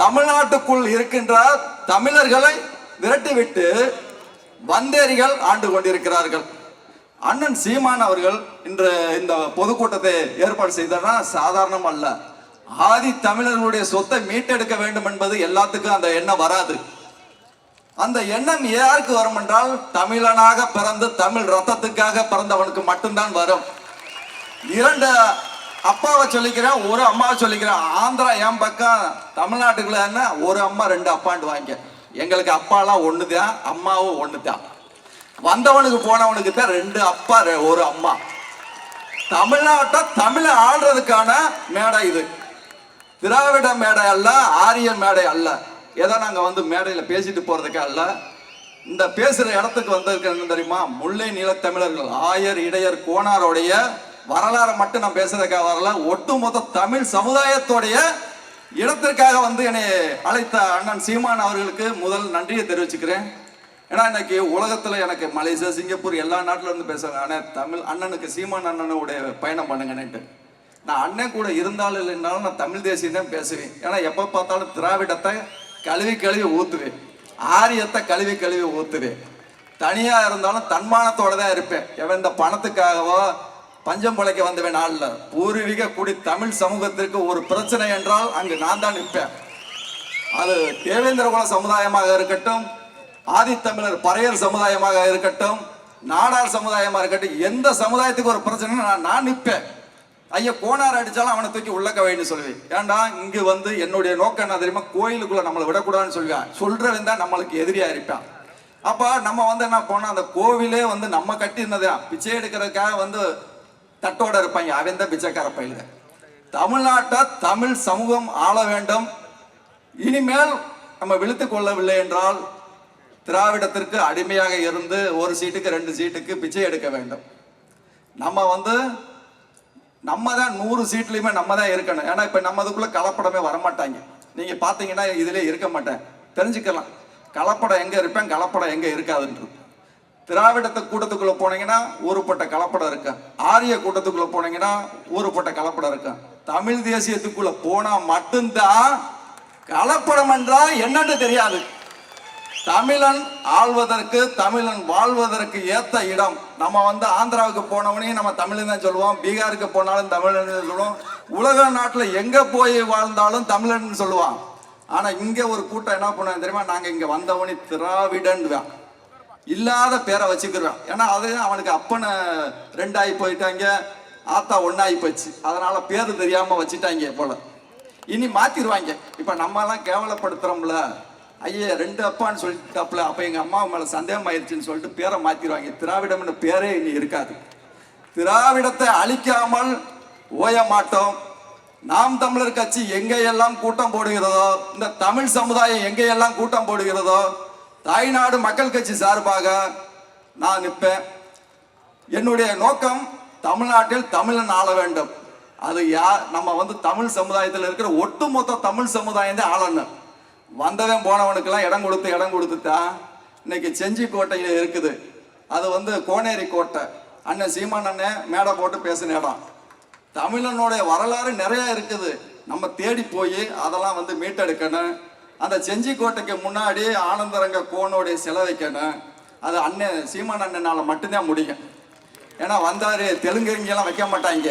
தமிழ்நாட்டுக்குள் இருக்கின்ற தமிழர்களை விரட்டிவிட்டு வந்தேரிகள் ஆண்டு கொண்டிருக்கிறார்கள். அண்ணன் சீமான் அவர்கள் இன்று இந்த பொதுக்கூட்டத்தை ஏற்பாடு செய்தனா சாதாரணம் அல்ல. ஆதி தமிழர்களுடைய சொத்தை மீட்டெடுக்க வேண்டும் என்பது எல்லாத்துக்கும் அந்த எண்ணம் வராது. அந்த எண்ணம் யாருக்கு வரும் என்றால் தமிழனாக பிறந்து தமிழ் ரத்தத்துக்காக பிறந்தவனுக்கு மட்டும்தான் வரும். இரண்டு அப்பாவை சொல்லிக்கிறேன் ஒரு அம்மாவை சொல்லிக்கிறேன். ஆந்திரா என் பக்கம் தமிழ்நாட்டுக்குள்ளன்னா ஒரு அம்மா ரெண்டு அப்பாண்டு வாங்க எங்களுக்கு அப்பாலாம் ஒன்று தான் அம்மாவும் ஒன்று தான் வந்தவனுக்கு போனவனுக்கு தான் ரெண்டு அப்பா ஒரு அம்மா. தமிழ்நாட்டை தமிழை ஆள்றதுக்கான மேடை இது. திராவிட மேடை அல்ல ஆரிய மேடை அல்ல. ஏதோ நாங்கள் வந்து மேடையில் பேசிட்டு போறதுக்கு அல்ல. இந்த பேசுகிற இடத்துக்கு வந்திருக்க என்ன தெரியுமா? முல்லை நிலத்தமிழர்கள் ஆயர் இடையர் கோணாரோடைய வரலாறை மட்டும் நான் பேசுறதுக்காக வரல. ஒட்டுமொத்த தமிழ் சமுதாயத்துடைய இடத்திற்காக வந்து என்னை அழைத்த அண்ணன் சீமான் அவர்களுக்கு முதல் நன்றியை தெரிவிச்சுக்கிறேன். ஏன்னா இன்னைக்கு உலகத்தில் எனக்கு மலேசியா சிங்கப்பூர் எல்லா நாட்டில இருந்து பேசுறாங்க. ஆனால் தமிழ் அண்ணனுக்கு சீமான் அண்ணனுடைய பயணம் பண்ணுங்கன்னுட்டு. நான் அண்ணன் கூட இருந்தாலும் இல்லைனாலும் நான் தமிழ் தேசியம் தான் பேசுவேன். ஏன்னா எப்போ பார்த்தாலும் திராவிடத்தை கழுவி கழுவி ஊத்துவேன். ஆரியத்தை கழுவி கழுவி ஊத்துவேன். தனியாக இருந்தாலும் தன்மானத்தோட தான் இருப்பேன். எவன் இந்த பணத்துக்காகவோ பஞ்சம் பழைக்க வந்தவன் நாளில் பூர்வீக குடி தமிழ் சமூகத்திற்கு ஒரு பிரச்சனை என்றால் அங்கு நான் தான் நிற்பேன். அது தேவேந்திர குல சமுதாயமாக இருக்கட்டும் ஆதித்தமிழர் பறையர் சமுதாயமாக இருக்கட்டும் நாடார் சமுதாயமாக இருக்கட்டும் எந்த சமுதாயத்துக்கு ஒரு பிரச்சனை நான் நான் நிற்பேன். ஐயா கோனார் அடித்தாலும் அவனை தூக்கி உள்ளக்க வைன்னு சொல்லுவேன். ஏன்டா இங்கு வந்து என்னுடைய நோக்கம் என்ன தெரியுமா? கோயிலுக்குள்ளே நம்மளை விடக்கூடாதுன்னு சொல்லுவேன். சொல்கிறவன் தான் நம்மளுக்கு எதிரியாக இருப்பான். அப்போ நம்ம வந்து என்ன போனா அந்த கோவிலே வந்து நம்ம கட்டியிருந்தது பிச்சை எடுக்கிறதுக்காக வந்து தட்டோட இருப்பாங்க. அவன் தான் பிச்சைக்கார பயிலுங்க. தமிழ்நாட்டை தமிழ் சமூகம் ஆள வேண்டும். இனிமேல் நம்ம விழுத்து கொள்ளவில்லை என்றால் திராவிடத்திற்கு அடிமையாக இருந்து ஒரு சீட்டுக்கு ரெண்டு சீட்டுக்கு பிச்சை எடுக்க வேண்டும். நம்ம வந்து நம்ம தான் நூறு சீட்லையுமே நம்ம தான் இருக்கணும். ஏன்னா இப்போ நம்மதுக்குள்ள கலப்படமே வரமாட்டாங்க. நீங்க பார்த்தீங்கன்னா இதுல இருக்க மாட்டேன். தெரிஞ்சுக்கலாம். கலப்படம் எங்க இருப்பேன்? கலப்படம் எங்க இருக்காதுன்றது. திராவிடத்து கூட்டத்துக்குள்ள போனீங்கன்னா ஊருப்பட்ட கலப்படம் இருக்கு. ஆரிய கூட்டத்துக்குள்ள போனீங்கன்னா ஊருப்பட்ட கலப்படம் இருக்கு. தமிழ் தேசியத்துக்குள்ள போனா மட்டும்தான் கலப்படம் என்றால் என்னன்னு தெரியாது. தமிழன் ஆள்வதற்கு தமிழன் வாழ்வதற்கு ஏத்த இடம். நம்ம வந்து ஆந்திராவுக்கு போனவனையும் நம்ம தமிழன் தான் சொல்லுவோம். பீகாருக்கு போனாலும் தமிழன் சொல்லுவோம். உலக நாட்டில் எங்க போய் வாழ்ந்தாலும் தமிழன் சொல்லுவான். ஆனா இங்க ஒரு கூட்டம் என்ன பண்ணுவாங்க தெரியுமா? நாங்க இங்க வந்தவனே திராவிடன் இல்லாத பேரை வச்சுக்கிறான். ஏன்னா அது அவனுக்கு அப்பனை ரெண்டாகி போயிட்டாங்க ஆத்தா ஒன்றாகி போச்சு. அதனால பேர் தெரியாமல் வச்சுட்டாங்க போல. இனி மாற்றிடுவாங்க இப்போ நம்மலாம் கேவலப்படுத்துகிறோம்ல ஐயே ரெண்டு அப்பான்னு சொல்லிட்டாப்புல அப்போ எங்கள் அம்மா மேலே சந்தேகம் ஆயிடுச்சுன்னு சொல்லிட்டு பேரை மாற்றிடுவாங்க திராவிடம்னு பேரே இனி இருக்காது. திராவிடத்தை அழிக்காமல் ஓய மாட்டோம். நாம் தமிழர் கட்சி எங்கேயெல்லாம் கூட்டம் போடுகிறதோ இந்த தமிழ் சமுதாயம் எங்கேயெல்லாம் கூட்டம் போடுகிறதோ தாய்நாடு மக்கள் கட்சி சார்பாக நான் நிற்பேன். என்னுடைய நோக்கம் தமிழ்நாட்டில் தமிழன் ஆள வேண்டும். அது யார் நம்ம வந்து தமிழ் சமுதாயத்தில் இருக்கிற ஒட்டுமொத்த தமிழ் சமுதாயம் தான் ஆளணும். வந்தவன் போனவனுக்கெல்லாம் இடம் கொடுத்து இடம் கொடுத்துட்டான் இன்னைக்கு செஞ்சி கோட்டையில் இருக்குது. அது வந்து கோனேரி கோட்டை. அண்ணன் சீமான் அண்ணன் மேடை போட்டு பேசின இடம். தமிழனுடைய வரலாறு நிறையா இருக்குது. நம்ம தேடி போய் அதெல்லாம் வந்து மீட்டெடுக்கணும். அந்த செஞ்சி கோட்டைக்கு முன்னாடி ஆனந்தரங்க கோனுடைய சிலை வைக்கணும். அது அண்ணன் சீமான் அண்ணனால் மட்டும்தான் முடியும். ஏன்னா வந்தார் தெலுங்குங்கெல்லாம் வைக்க மாட்டாங்க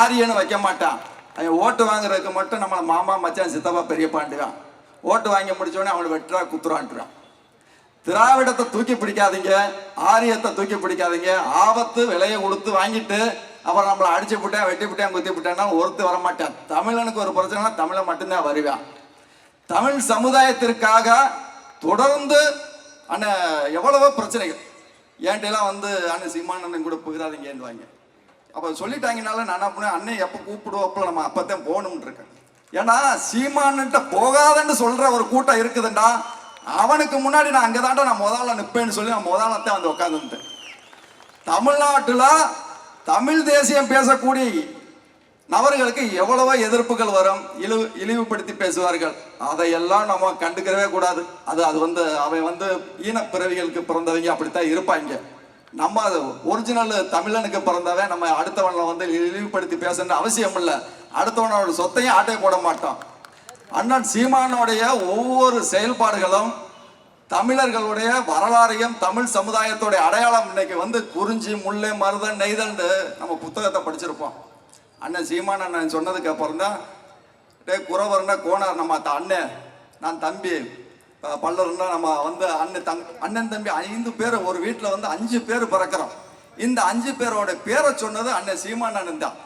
ஆரியன்னு வைக்க மாட்டான். அவன் ஓட்டு வாங்குறதுக்கு மட்டும் நம்மளை மாமா மச்சான் சித்தப்பா பெரியப்பாண்டுவான் ஓட்டு வாங்கி முடிச்சோடனே அவனை வெட்டுறா குத்துறான்ட்டுறான். திராவிடத்தை தூக்கி பிடிக்காதீங்க ஆரியத்தை தூக்கி பிடிக்காதீங்க. ஆபத்து விலையை கொடுத்து வாங்கிட்டு அப்புறம் நம்மளை அடிச்சு விட்டேன் வெட்டி விட்டேன் குத்தி விட்டேன்னா ஒருத்தர் வரமாட்டான். தமிழனுக்கு ஒரு பிரச்சனைனா தமிழை மட்டும்தான் வருவான். தமிழ் சமுதாயத்திற்காக தொடர்ந்து அண்ணன் எவ்வளவோ பிரச்சனைகள். என்கிட்டலாம் வந்து அண்ணன் சீமான் அண்ணன் கூட போயிடாதீங்கன்னு வாங்க அப்போ சொல்லிட்டாங்கனால நான் என்ன பண்ணேன் அண்ணன் எப்போ கூப்பிடுவோப்பல நம்ம அப்பதான் போகணும்னு இருக்கேன் ஏன்னா சீமான்கிட்ட போகாதன்னு சொல்கிற ஒரு கூட்டம் இருக்குதுண்டா. அவனுக்கு முன்னாடி நான் அங்கே நான் முதல்ல நிற்பேன்னு சொல்லி நான் முதலாளத்தை வந்து உட்காந்துருந்தேன் தமிழ்நாட்டில் தமிழ் தேசியம் பேசக்கூடிய நபர்களுக்கு எவ்வளவோ எதிர்ப்புகள் வரும் இழிவு இழிவுபடுத்தி பேசுவார்கள். அதையெல்லாம் நம்ம கண்டுக்கிறவே கூடாது. அது அது வந்து அவன் வந்து ஈனப்பிறவிகளுக்கு பிறந்தவங்க அப்படித்தான் இருப்பாங்க. நம்ம அது ஒரிஜினல் தமிழனுக்கு பிறந்தவன் நம்ம அடுத்தவனை வந்து இழிவுபடுத்தி பேசணும்னு அவசியம் இல்லை. அடுத்தவனோட சொத்தையும் ஆட்டை போட மாட்டோம். அண்ணன் சீமானுடைய ஒவ்வொரு செயல்பாடுகளும் தமிழர்களுடைய வரலாறையும் தமிழ் சமுதாயத்தோடைய அடையாளம் இன்னைக்கு வந்து குறிஞ்சி முல்லை மருதன் நெய்தல்னு நம்ம புத்தகத்தை படிச்சிருப்போம். அண்ணன் சீமான் அண்ணன் சொன்னதுக்கு அப்புறம் தான் டே குறவர்னா கோனார் நம்ம அண்ணன் நான் தம்பி ப- பல்லர்னா நம்ம வந்து அண்ணன் தங் அண்ணன் தம்பி ஐந்து பேர் ஒரு வீட்டில் வந்து அஞ்சு பேர் பிறக்கிறோம். இந்த அஞ்சு பேரோட பேரை சொன்னது அண்ணன் சீமான் அண்ணன் தான்.